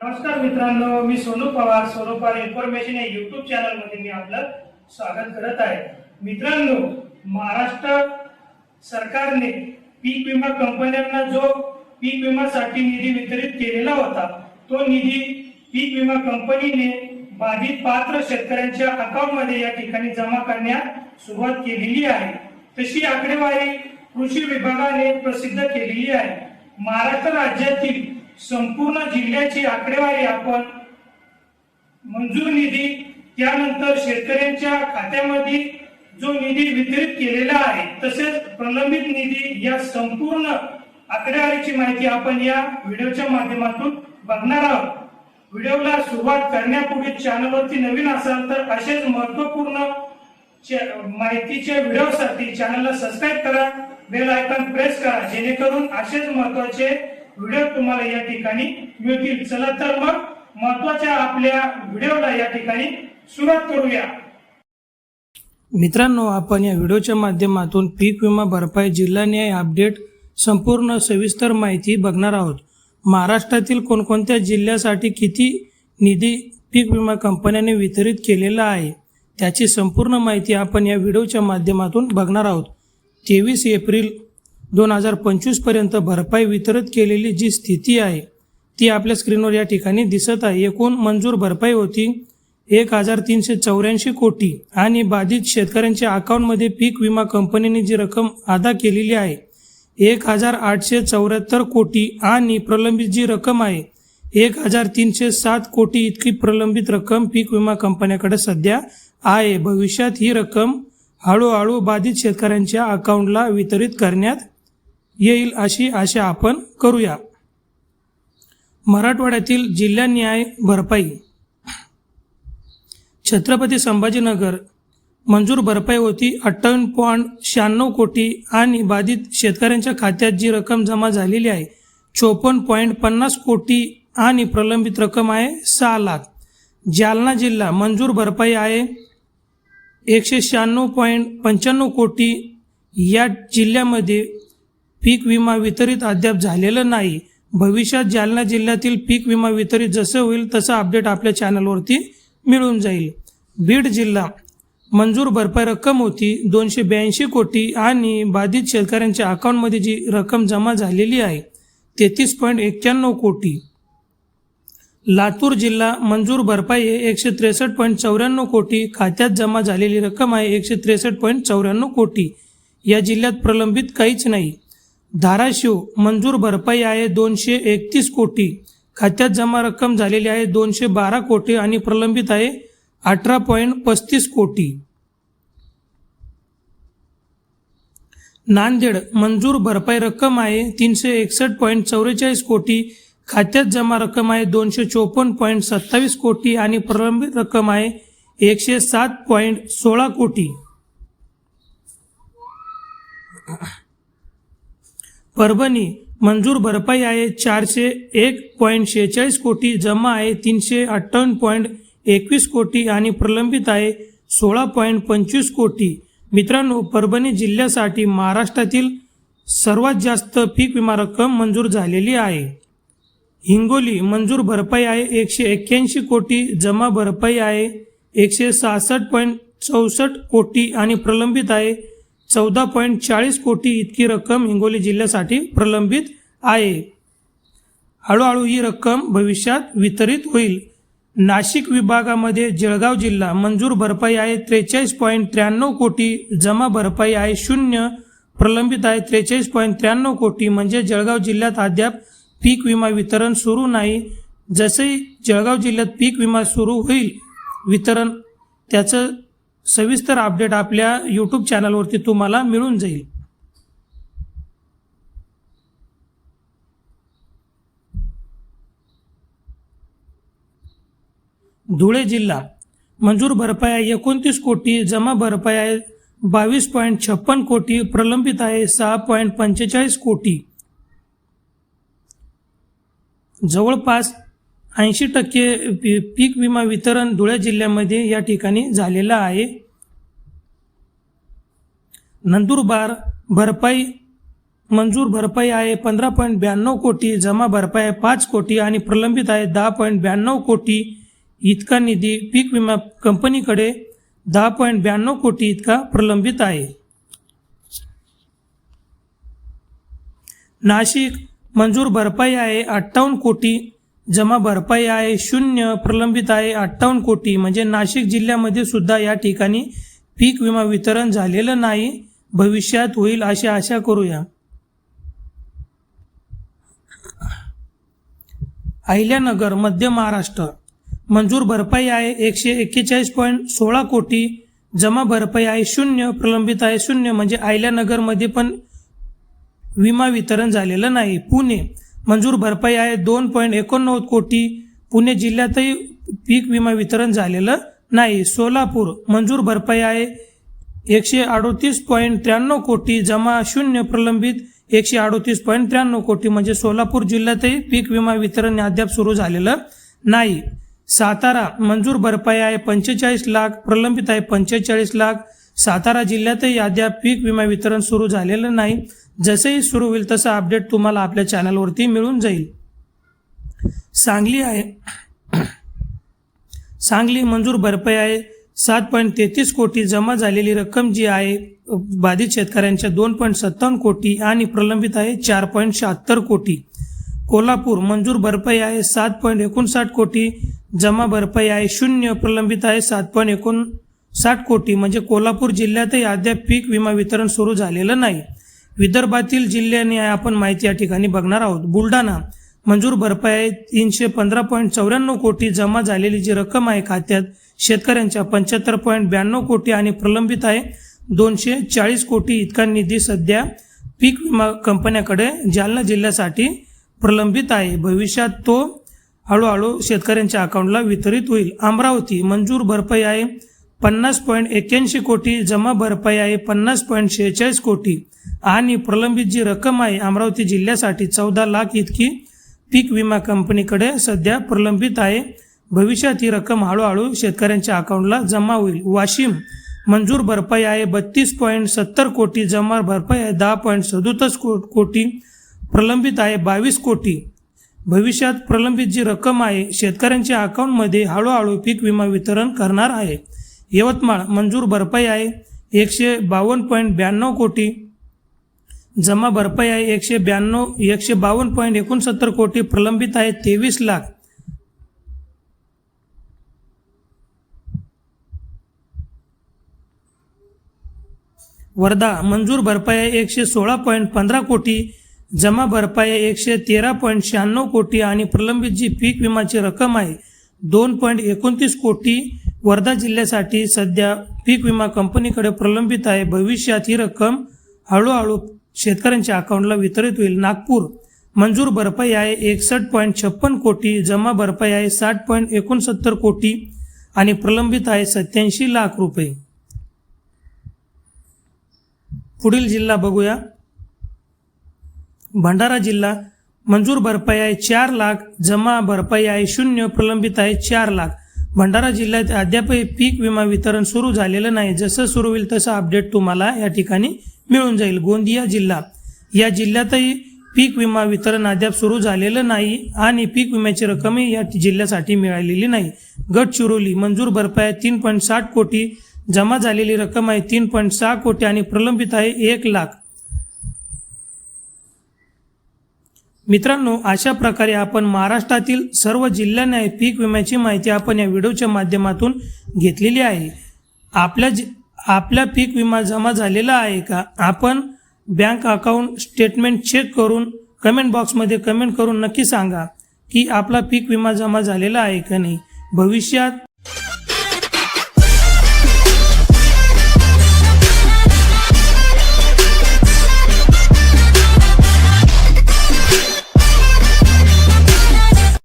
नमस्कार मित्रांनो मी सोनू पवार सोनू पवार इन्फॉर्मेशन या युट्यूब चॅनलमध्ये मी आपलं स्वागत करत आहे. मित्रांनो महाराष्ट्र सरकारने पीक विमा कंपन्यांना जो पीक विमासाठी निधी वितरित केलेला होता तो निधी पीक विमा कंपनीने बाधित पात्र शेतकऱ्यांच्या अकाउंटमध्ये या ठिकाणी जमा करण्यास सुरुवात केलेली आहे. तशी आकडेवारी कृषी विभागाने प्रसिद्ध केलेली आहे. महाराष्ट्र राज्यातील संपूर्ण जिल्ह्याची आकडेवारी आपण मंजूर निधी त्यानंतर शेतकऱ्यांच्या खात्यामध्ये जो निधी वितरित केलेला आहे तसेच प्रलंबित निधी या संपूर्ण आकडेवारीची माहिती आपण या व्हिडिओच्या माध्यमातून बघणार आहोत. व्हिडिओला सुरुवात करण्यापूर्वी चॅनलवरती नवीन असाल तर असेच महत्त्वपूर्ण माहितीच्या व्हिडिओसाठी चॅनलला सबस्क्राईब करा बेल आयकॉन प्रेस करा जेणेकरून असेच महत्त्वाचे व्हिडिओ तुम्हाला या ठिकाणी मिळतील. चला तर मग महत्त्वाच्या आपल्या व्हिडिओला या ठिकाणी सुरुवात करूया. मित्रांनो आपण या व्हिडिओच्या माध्यमातून पीक विमा भरपाई जिल्हा न्याय अपडेट संपूर्ण सविस्तर माहिती बघणार आहोत. महाराष्ट्रातील कोणकोणत्या जिल्ह्यासाठी किती निधी पीक विमा कंपन्यांनी वितरित केलेला आहे त्याची संपूर्ण माहिती आपण या व्हिडिओच्या माध्यमातून बघणार आहोत. तेवीस एप्रिल दोन हजार पंचवीसपर्यंत भरपाई वितरित केलेली जी स्थिती आहे ती आपल्या स्क्रीनवर या ठिकाणी दिसत आहे. एकूण मंजूर भरपाई होती एक हजार तीनशे चौऱ्याऐंशी कोटी आणि बाधित शेतकऱ्यांच्या अकाउंटमध्ये पीक विमा कंपनीने जी रक्कम अदा केलेली आहे एक हजार आठशे चौऱ्याहत्तर कोटी आणि प्रलंबित जी रक्कम आहे एक हजार तीनशे सात कोटी इतकी प्रलंबित रक्कम पीक विमा कंपन्याकडे सध्या आहे. भविष्यात ही रक्कम हळूहळू बाधित शेतकऱ्यांच्या अकाउंटला वितरित करण्यात येईल अशी आशा आपण करूया. मराठवाड्यातील जिल्हान्याय भरपाई. छत्रपती संभाजीनगर. मंजूर भरपाई होती अठ्ठावन्न पॉईंट शहाण्णव कोटी आणि बाधित शेतकऱ्यांच्या खात्यात जी रक्कम जमा झालेली आहे चोपन्न पॉईंट पन्नास कोटी आणि प्रलंबित रक्कम आहे सहा लाख. जालना जिल्हा मंजूर भरपाई आहे एकशे शहाण्णव पॉईंट पंच्याण्णव कोटी. या जिल्ह्यामध्ये पीक विमा वितरित अद्याप झालेलं नाही. भविष्यात जालना जिल्ह्यातील पीक विमा वितरित जसं होईल तसं अपडेट आपल्या चॅनलवरती मिळून जाईल. बीड जिल्हा मंजूर भरपाई रक्कम होती दोनशे ब्याऐंशी कोटी आणि बाधित शेतकऱ्यांच्या अकाउंटमध्ये जी रक्कम जमा झालेली आहे तेहतीस पॉईंट एक्क्याण्णव कोटी. लातूर जिल्हा मंजूर भरपाई एकशे त्रेसष्ट पॉईंट चौऱ्याण्णव कोटी खात्यात जमा झालेली रक्कम आहे एकशे त्रेसष्ट पॉईंट चौऱ्याण्णव कोटी. या जिल्ह्यात प्रलंबित काहीच नाही. धाराशिव मंजूर भरपाई आहे दोनशे एकतीस कोटी. खात्यात जमा रक्कम झालेली आहे दोनशे बारा कोटी आणि प्रलंबित आहे अठरा पॉईंट पस्तीस कोटी. नांदेड मंजूर भरपाई रक्कम आहे तीनशे एकसष्ट पॉईंट चौवेचाळीस कोटी. खात्यात जमा रक्कम आहे दोनशे चोपन्न पॉईंट सत्तावीस कोटी आणि प्रलंबित रक्कम आहे एकशे सात पॉईंट सोळा कोटी. परभणी मंजूर भरपाई आहे चारशे एक पॉईंट शेहेचाळीस कोटी जमा आहे तीनशे अठ्ठावन्न पॉईंट एकवीस कोटी आणि प्रलंबित आहे सोळा पॉईंट पंचवीस कोटी. मित्रांनो परभणी जिल्ह्यासाठी महाराष्ट्रातील सर्वात जास्त पीक विमा रक्कम मंजूर झालेली आहे. हिंगोली मंजूर भरपाई आहे एकशे एक्क्याऐंशी कोटी जमा भरपाई आहे एकशे सहासष्ट पॉईंट चौसष्ट कोटी आणि प्रलंबित आहे चौदा पॉईंट चाळीस कोटी इतकी रक्कम हिंगोली जिल्ह्यासाठी प्रलंबित आहे. हळूहळू ही रक्कम भविष्यात वितरित होईल. नाशिक विभागामध्ये जळगाव जिल्हा मंजूर भरपाई आहे त्रेचाळीस पॉईंट त्र्याण्णव कोटी जमा भरपाई आहे शून्य प्रलंबित आहे त्रेचाळीस पॉईंट त्र्याण्णव कोटी. म्हणजे जळगाव जिल्ह्यात अद्याप पीक विमा वितरण सुरू नाही. जसे जळगाव जिल्ह्यात पीक विमा सुरू होईल वितरण त्याचं सविस्तर अपडेट आपल्या यूट्यूब चॅनलवरती तुम्हाला मिळून जाईल. धुळे जिल्हा मंजूर भरपाई एकोणतीस कोटी जमा भरपाई आहे बावीस पॉईंट छप्पन कोटी प्रलंबित आहे सहा पॉईंट पंचेचाळीस कोटी. जवळपास ऐंशी टक्के पी- पीक विमा वितरण धुळे जिल्ह्यामध्ये या ठिकाणी झालेलं आहे. नंदुरबार भरपाई मंजूर भरपाई आहे पंधरा पॉईंट ब्याण्णव कोटी जमा भरपाई आहे पाच कोटी आणि प्रलंबित आहे दहा पॉईंट ब्याण्णव कोटी. इतका निधी पीक विमा कंपनीकडे दहा पॉईंट ब्याण्णव कोटी इतका प्रलंबित आहे. नाशिक मंजूर भरपाई आहे अठ्ठावन्न कोटी जमा भरपाई आहे शून्य प्रलंबित आहे अठ्ठावन्न कोटी. म्हणजे नाशिक जिल्ह्यामध्ये सुद्धा या ठिकाणी पीक विमा वितरण झालेलं नाही. भविष्यात होईल अशी आशा करूया. अहिल्यानगर मध्य महाराष्ट्र. मंजूर भरपाई आहे एकशे एक्केचाळीस पॉईंट सोळा कोटी. जमा भरपाई आहे शून्य प्रलंबित आहे शून्य. म्हणजे अहिल्यानगरमध्ये पण विमा वितरण झालेलं नाही. पुणे. मंजूर भरपाई आहे. दोन पॉईंट एकोणनव्वद कोटी. पुणे जिल्ह्यातही पीक विमा वितरण झालेलं नाही. सोलापूर मंजूर भरपाई आहे. एकशे अडोतीस पॉईंट त्र्याण्णव कोटी. जमा शून्य प्रलंबित एकशे अडोतीस पॉईंट त्र्याण्णव कोटी. म्हणजे सोलापूर जिल्ह्यातही पीक विमा वितरण अद्याप सुरू झालेलं नाही. सातारा मंजूर भरपाई आहे. पंचेचाळीस लाख. प्रलंबित आहे. पंचेचाळीस लाख. सातारा जिल्ह्यातही अद्याप पीक विमा वितरण सुरू झालेलं नाही. जसेही सुरू होईल तसं अपडेट तुम्हाला आपल्या चॅनलवरती मिळून जाईल. सांगली आहे. सांगली मंजूर भरपाई आहे. सात पॉईंट तेहतीस कोटी जमा झालेली रक्कम जी आहे बाधित शेतकऱ्यांच्या दोन पॉईंट सत्तावन्न कोटी आणि प्रलंबित आहे चार पॉईंट शहात्तर कोटी. कोल्हापूर मंजूर भरपाई आहे सात पॉईंट एकोणसाठ कोटी. जमा भरपाई आहे शून्य प्रलंबित आहे सात पॉईंट एकोणसाठ कोटी. म्हणजे कोल्हापूर जिल्ह्यातही अद्याप पीक विमा वितरण सुरू झालेलं नाही. विदर्भातील जिल्ह्याने आपण माहिती या ठिकाणी बघणार आहोत. बुलढाणा मंजूर भरपाई आहे तीनशे पंधरा पॉईंट चौऱ्याण्णव कोटी जमा झालेली जी रक्कम आहे खात्यात शेतकऱ्यांच्या पंच्याहत्तर पॉईंट ब्याण्णव कोटी आणि प्रलंबित आहे दोनशे चाळीस कोटी इतका निधी सध्या पीक विमा कंपन्याकडे जालना जिल्ह्यासाठी प्रलंबित आहे. भविष्यात तो हळूहळू शेतकऱ्यांच्या अकाउंटला वितरित होईल. अमरावती मंजूर भरपाई आहे पन्नास पॉईंट एक्क्याऐंशी कोटी जमा भरपाई आहे पन्नास पॉईंट शेहेचाळीस कोटी. आणि प्रलंबित जी रक्कम आहे अमरावती जिल्ह्यासाठी चौदा लाख इतकी पीक विमा कंपनीकडे सध्या प्रलंबित आहे. भविष्यात ही रक्कम हळूहळू शेतकऱ्यांच्या अकाउंटला जमा होईल. वाशिम मंजूर भरपाई आहे बत्तीस पॉईंट सत्तर कोटी. जमा भरपाई आहे दहा पॉईंट सदुतीस को कोटी. प्रलंबित आहे बावीस कोटी. भविष्यात प्रलंबित जी रक्कम आहे शेतकऱ्यांच्या अकाउंटमध्ये हळूहळू पीक विमा वितरण करणार आहे. यवतमाळ मंजूर भरपाई आहे. एकशे बावन्न पॉईंट ब्याण्णव कोटी. जमा भरपाई आहे. एकशे ब्याण्णव एकशे बावन्न पॉईंट एकोणसत्तर कोटी. प्रलंबित आहे तेवीस लाख. वर्धा मंजूर भरपाई आहे. एकशे सोळा पॉईंट पंधरा कोटी. जमा भरपाई आहे. एकशे तेरा पॉईंट शहाण्णव कोटी. आणि प्रलंबित जी पीक विमाची रक्कम आहे दोन पॉईंट एकोणतीस कोटी. वर्धा जिल्ह्यासाठी सध्या पीक विमा कंपनीकडे प्रलंबित आहे. भविष्यात ही रक्कम हळूहळू शेतकऱ्यांच्या अकाउंटला वितरित होईल. नागपूर मंजूर भरपाई आहे एकसष्ट पॉईंट छप्पन कोटी जमा भरपाई आहे साठ पॉईंट एकोणसत्तर कोटी आणि प्रलंबित आहे सत्याऐंशी लाख रुपये. पुढील जिल्हा बघूया. भंडारा जिल्हा मंजूर भरपाई आहे चार लाख जमा भरपाई आहे शून्य प्रलंबित आहे चार लाख. भंडारा जिल्ह्यात अद्यापही पीक विमा वितरण सुरू झालेलं नाही. जसं सुरू होईल तसं अपडेट तुम्हाला या ठिकाणी मिळून जाईल. गोंदिया जिल्हा. या जिल्ह्यातही पीक विमा वितरण अद्याप सुरू झालेलं नाही आणि पीक विम्याची रक्कमही या जिल्ह्यासाठी मिळालेली नाही. गडचिरोली मंजूर भरपाई तीन पॉईंट साठ कोटी जमा झालेली रक्कम आहे तीन पॉईंट सहा कोटी आणि प्रलंबित आहे एक लाख. मित्रांनो अशा प्रकारे आपण महाराष्ट्रातील सर्व जिल्ह्यांना पीक विम्याची माहिती आपण या व्हिडिओच्या माध्यमातून घेतलेली आहे. आपल्या जि आपल्या पीक विमा जमा झालेला आहे का? आपण बँक अकाउंट स्टेटमेंट चेक करून कमेंट बॉक्समध्ये कमेंट करून नक्की सांगा की आपला पीक विमा जमा झालेला आहे का नाही. भविष्यात